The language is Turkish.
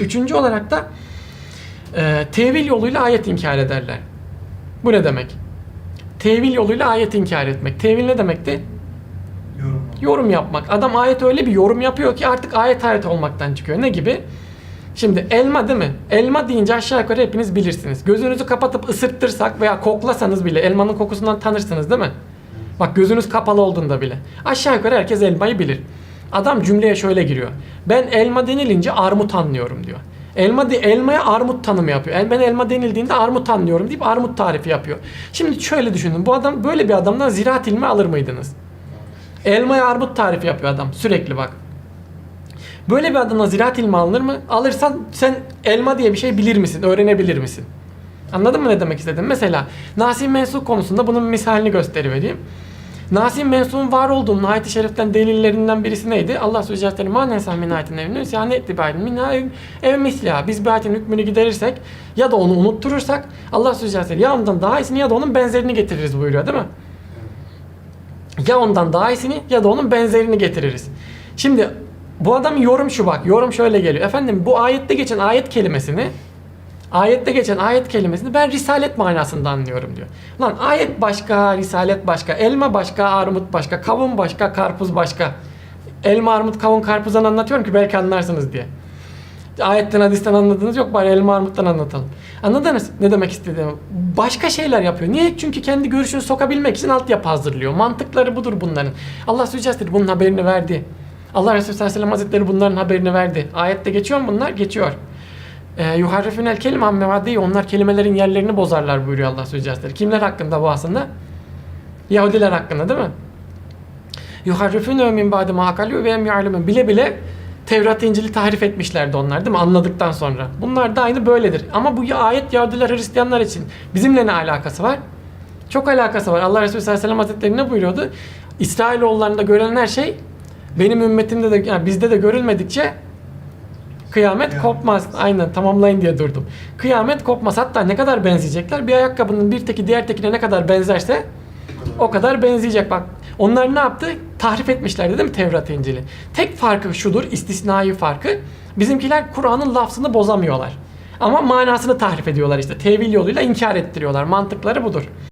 Üçüncü olarak da e, tevil yoluyla ayet inkar ederler. Bu ne demek? Tevil yoluyla ayet inkar etmek. Tevil ne demekti? Yorum. Yorum yapmak. Adam ayet öyle bir yorum yapıyor ki artık ayet ayet olmaktan çıkıyor. Ne gibi? Şimdi elma değil mi? Elma deyince aşağı yukarı hepiniz bilirsiniz. Gözünüzü kapatıp ısırttırsak veya koklasanız bile elmanın kokusundan tanırsınız değil mi? Bak gözünüz kapalı olduğunda bile. Aşağı yukarı herkes elmayı bilir. Adam cümleye şöyle giriyor. Ben elma denilince armut anlıyorum diyor. Elma de, elmaya armut tanımı yapıyor. El- Ben elma denildiğinde armut anlıyorum deyip armut tarifi yapıyor. Şimdi şöyle düşünün. Bu adam böyle bir adamdan ziraat ilmi alır mıydınız? Elmaya armut tarifi yapıyor adam sürekli bak. Böyle bir adamla ziraat ilmi alınır mı? Alırsan sen elma diye bir şey bilir misin? Öğrenebilir misin? Anladın mı ne demek istedim? Mesela Nasim Mensup konusunda bunun misalini gösterivereyim. Nasim Mensup'un var olduğunun ayet-i şeriften delillerinden birisi neydi? Allah Sözü Celle ma nensah min ayetin evini yani ettibayin min ev misliha. Biz bir ayetin hükmünü giderirsek ya da onu unutturursak Allah Sözü Celle ya ondan daha iyisini ya da onun benzerini getiririz buyuruyor değil mi? Ya ondan daha iyisini ya da onun benzerini getiririz. Şimdi bu adamın yorum şu bak. Yorum şöyle geliyor. Efendim bu ayette geçen ayet kelimesini ayette geçen ayet kelimesini ben risalet manasında anlıyorum diyor. Lan ayet başka, risalet başka, elma başka, armut başka, kavun başka, karpuz başka. Elma, armut, kavun, karpuzdan anlatıyorum ki belki anlarsınız diye. Ayetten, hadisten anladınız yok bari elma, armuttan anlatalım. Anladınız ne demek istediğimi? Başka şeyler yapıyor. Niye? Çünkü kendi görüşünü sokabilmek için altyapı hazırlıyor. Mantıkları budur bunların. Allah Sözcüsü bunun haberini verdi. Allah Resulü sallallahu aleyhi ve sellem hazretleri bunların haberini verdi. Ayette geçiyor mu bunlar? Geçiyor. Ee, Yuharrifunel kelime amme vaddeyi onlar kelimelerin yerlerini bozarlar buyuruyor Allah Sözcüsü. Kimler hakkında bu aslında? Yahudiler hakkında değil mi? Yuharrifune min ba'de ma ve em ya'lemun. Bile bile Tevrat İncil'i tahrif etmişlerdi onlar değil mi? Anladıktan sonra. Bunlar da aynı böyledir. Ama bu ayet Yahudiler Hristiyanlar için bizimle ne alakası var? Çok alakası var. Allah Resulü sallallahu aleyhi ve sellem hazretleri ne buyuruyordu? İsrailoğullarında görülen her şey benim ümmetimde de yani bizde de görülmedikçe kıyamet Kıyamet. kopmaz. Aynen tamamlayın diye durdum. Kıyamet kopmaz. Hatta ne kadar benzeyecekler? Bir ayakkabının bir teki diğer tekine ne kadar benzerse o kadar benzeyecek bak. Onlar ne yaptı? Tahrif etmişlerdi değil mi Tevrat İncil'i? Tek farkı şudur, istisnai farkı. Bizimkiler Kur'an'ın lafzını bozamıyorlar. Ama manasını tahrif ediyorlar işte. Tevil yoluyla inkar ettiriyorlar. Mantıkları budur.